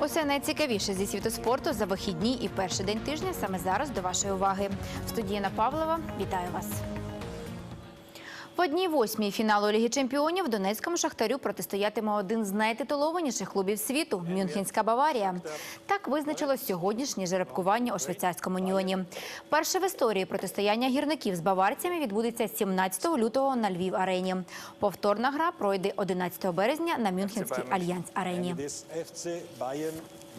Усе найцікавіше зі світу спорту за вихідні і перший день тижня саме зараз до вашої уваги. В студії Павлова вітаю вас. В одній восьмій фіналу Ліги Чемпіонів Донецькому шахтарю протистоятиме один з найтитулованіших клубів світу Мюнхенська Баварія. Так визначилось сьогоднішнє жеребкування у швейцарському Ньоні. Перше в історії протистояння гірників з баварцями відбудеться 17 лютого на Львів арені. Повторна гра пройде 11 березня на Мюнхенській Альянс арені.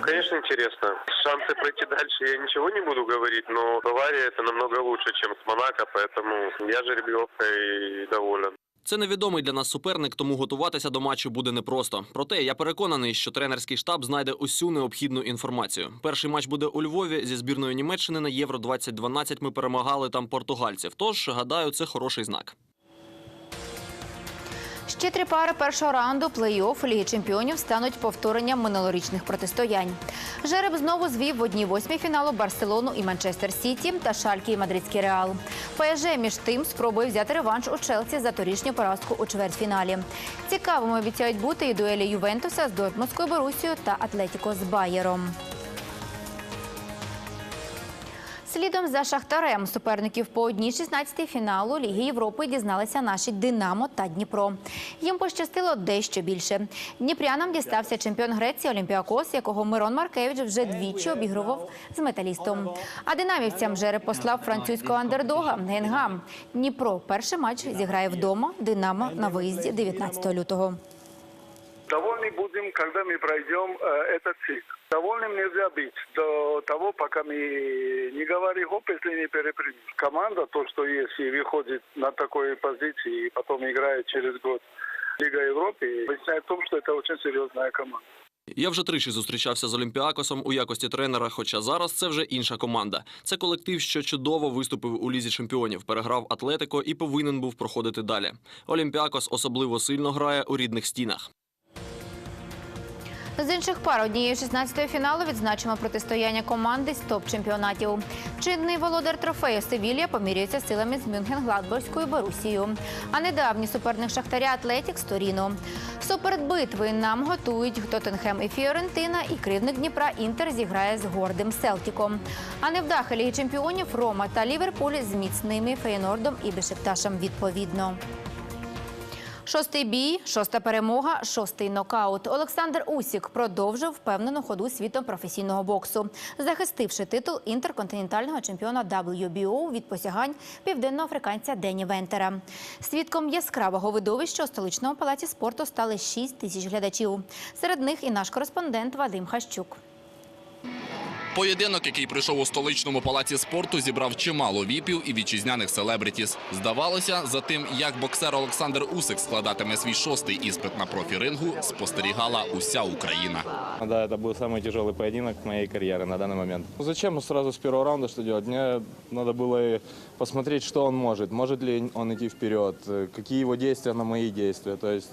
Конечно, интересно. Шансы пройти дальше я ничего не буду говорить, но Бавария это намного лучше, чем с Монако, поэтому я жеребьевкой доволен. Це невідомий для нас суперник, тому готуватися до матчу буде непросто. Проте я переконаний, що тренерський штаб знайде усю необхідну інформацію. Перший матч буде у Львові зі збірною Німеччини на Євро 2012 Ми перемагали там португальців. Тож гадаю, це хороший знак. Ще три пари першого раунду плей-офф Ліги Чемпіонів стануть повторенням минулорічних протистоянь. Жереб знову звів в одній восьмій фіналу Барселону і Манчестер Сіті та Шалькі і Мадридський Реал. ПСЖ між тим спробує взяти реванш у Челсі за торішню поразку у чвертьфіналі. Цікавими обіцяють бути і дуелі Ювентуса з Дортмундською Борусією та Атлетіко з Байєром. Слідом за Шахтарем суперників по одній 16 фіналу Ліги Європи дізналися наші Динамо та Дніпро. Їм пощастило дещо більше. Дніпрянам дістався чемпіон Греції Олімпіакос, якого Мирон Маркевич вже двічі обігрував з металістом. А динамівцям жереб послав французького андердога Генгам. Дніпро перший матч зіграє вдома. Динамо на виїзді 19 лютого. Довольны будем, когда мы пройдем э, этот цикл. Довольным нельзя быть до того, пока мы не говорим хоп, если не перепрыгнешь. Команда, то, что есть и выходит на такой позиции, и потом играет через год Лига Европы, объясняет в том, что это очень серьезная команда. Я вже тричі зустрічався з Олімпіакосом у якості тренера. Хоча зараз це вже інша команда. Це колектив, що чудово виступив у лізі чемпіонів, переграв Атлетико і повинен був проходити далі. Олімпіакос особливо сильно грає у рідних стінах. З інших пар однієї 16-ї фіналу відзначимо протистояння команди з топ-чемпіонатів. Чинний володар трофею Севілія помірюється силами з Мюнхен-Гладборською Борусією. А недавній суперник Шахтаря Атлетік з Торіно. Суперед битви нам готують Тоттенхем і Фіорентина, і кривник Дніпра Інтер зіграє з гордим Селтіком. А невдахи Ліги чемпіонів Рома та Ліверпуль з міцними Фейнордом і Бешикташем відповідно. Шостий бій, шоста перемога, шостий нокаут. Олександр Усік продовжив впевнену ходу світом професійного боксу, захистивши титул інтерконтинентального чемпіона WBO від посягань південноафриканця Дені Вентера. Свідком яскравого видовища у столичному палаці спорту стали 6 тисяч глядачів. Серед них і наш кореспондент Вадим Хащук. Поєдинок, який пройшов у столичному палаці спорту, зібрав чимало віпів і вітчизняних селебритіс. Здавалося, за тим, як боксер Олександр Усик складатиме свій шостий іспит на профі-рингу, спостерігала уся Україна. Да, это был самый тяжелый поединок моей карьеры на данный момент. Ну, Зачем сразу с первого раунда что делать? Мне надо было и посмотреть, что он может. Может ли он идти вперед, э, какие его действия на мои действия. То есть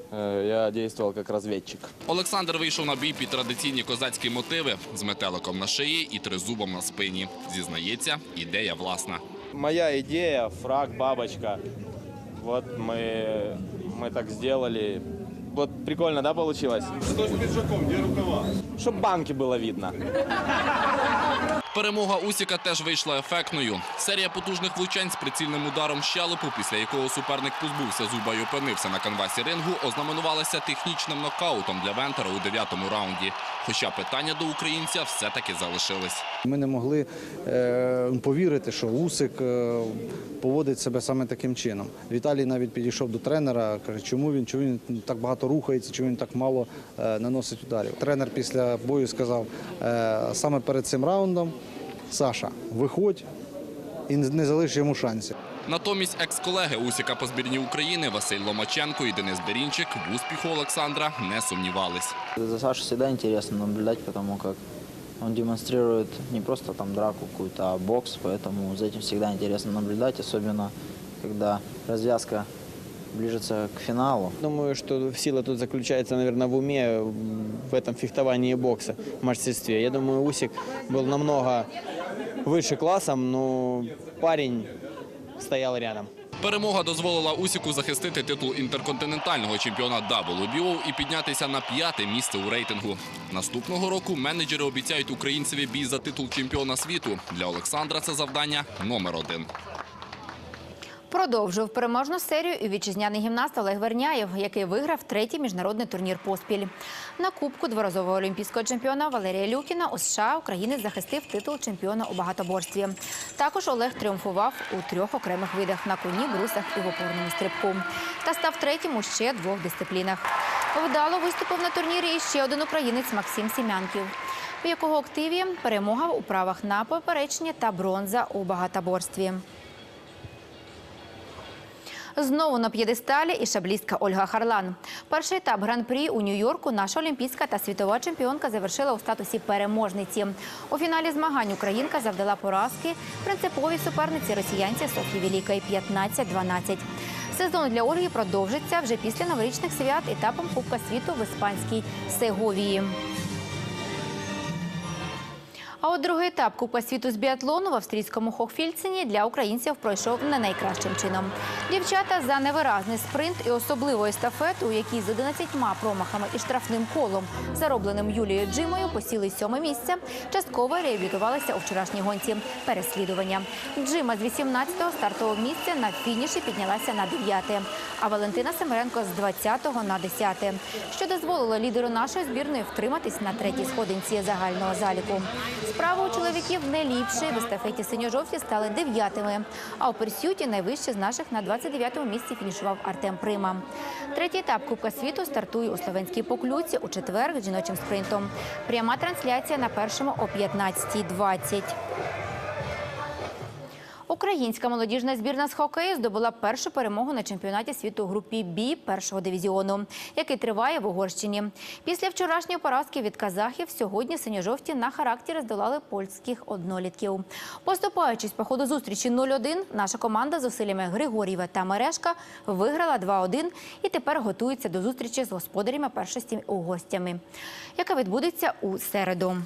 э, я действовал как разведчик. Олександр вийшов на бій під традиційні козацькі мотиви з метеликом на шиї і тризубом на спині. Зізнається, ідея власна. Моя идея, фраг, бабочка. Вот мы, мы так сделали. Вот прикольно, да, получилось? Что с пиджаком, где рукава? Чтоб банки было видно. Перемога Усіка теж вийшла ефектною. Серія потужних влучань з прицільним ударом щелепу, після якого суперник позбувся зуба й опинився на канвасі рингу, ознаменувалася технічним нокаутом для Вентера у дев'ятому раунді. Хоча питання до українця все-таки залишились. Ми не могли е, повірити, що Усик е, поводить себе саме таким чином. Віталій навіть підійшов до тренера, каже, чому він, чому він так багато рухається, чому він так мало е, наносить ударів. Тренер після бою сказав саме перед цим раундом: Саша, виходь і не залиш йому шансів. Натомість екс-колеги Усіка по збірні України Василь Ломаченко і Денис Берінчик в успіху Олександра не сумнівались. За Сашей всегда интересно наблюдать, потому как он демонстрирует не просто там драку какую-то, а бокс, поэтому за этим всегда интересно наблюдать, особенно когда развязка ближется к финалу. Думаю, что сила тут заключается, наверное, в уме, в этом фехтовании и боксе, в мастерстве. Я думаю, Усик был намного выше классом, но парень стоял рядом. Перемога дозволила Усіку захистити титул інтерконтинентального чемпіона WBO і піднятися на п'яте місце у рейтингу. Наступного року менеджери обіцяють українцеві бій за титул чемпіона світу. Для Олександра це завдання номер один. Продовжив переможну серію і вітчизняний гімнаст Олег Верняєв, який виграв третій міжнародний турнір поспіль. На кубку дворазового олімпійського чемпіона Валерія Люкіна у США українець захистив титул чемпіона у багатоборстві. Також Олег тріумфував у трьох окремих видах на коні, брусах і в опорному стрибку. Та став третім у ще двох дисциплінах. Вдало виступив на турнірі і ще один українець Максим Сім'янків, у якого активі перемога у правах на поперечні та бронза у багатоборстві. Знову на п'єдесталі і шаблістка Ольга Харлан. Перший етап гран-прі у Нью-Йорку наша олімпійська та світова чемпіонка завершила у статусі переможниці. У фіналі змагань українка завдала поразки принциповій суперниці росіянці Софії Великої 15-12. Сезон для Ольги продовжиться вже після новорічних свят етапом Кубка світу в іспанській Сеговії. А от другий етап Кубка світу з біатлону в австрійському Хохфільцині для українців пройшов не найкращим чином. Дівчата за невиразний спринт і особливу естафету, у якій з 11 промахами і штрафним колом, заробленим Юлією Джимою, посіли сьоме місце. Частково реабілітувалися у вчорашній гонці переслідування. Джима з 18-го стартового місця на фініші піднялася на 9-те, а Валентина Семеренко з 20-го на 10-те, що дозволило лідеру нашої збірної втриматись на третій сходинці загального заліку. Справа у чоловіків не ліпше. В естафеті синьо-жовті стали дев'ятими. А у персюті найвище з наших на 29-му місці фінішував Артем Прима. Третій етап Кубка світу стартує у Словенській Поклюці у четвер жіночим спринтом. Пряма трансляція на першому о 15.20. Українська молодіжна збірна з хокею здобула першу перемогу на чемпіонаті світу групі Бі першого дивізіону, який триває в Угорщині. Після вчорашньої поразки від казахів сьогодні синьо-жовті на характері здолали польських однолітків. Поступаючись по ходу зустрічі 0-1, наша команда з усиллями Григорєва та Мерешка виграла 2-1 і тепер готується до зустрічі з господарями першості у гостями, яка відбудеться у середу.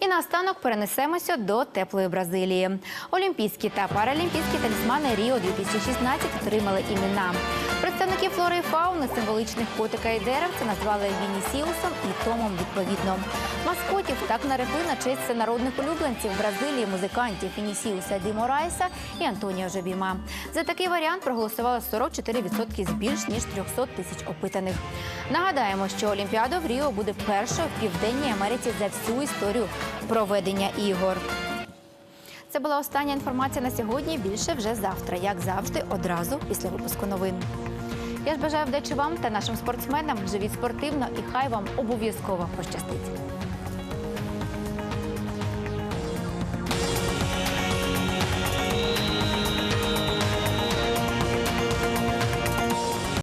І наостанок перенесемося до теплої Бразилії. Олімпійські та паралімпійські талісмани Ріо 2016 отримали імена. Представники флори і фауни символичних котика і деревця назвали Вінісіусом і Томом відповідно. Маскотів так нарекли на честь всенародних улюбленців Бразилії, музикантів Вінісіуса Ді Морайса і Антоніо Жобіма. За такий варіант проголосувало 44% з більш ніж 300 тисяч опитаних. Нагадаємо, що Олімпіада в Ріо буде першою в Південній Америці за всю історію проведення ігор. Це була остання інформація на сьогодні. Більше вже завтра, як завжди, одразу після випуску новин. Я ж бажаю вдачі вам та нашим спортсменам. Живіть спортивно і хай вам обов'язково пощастить.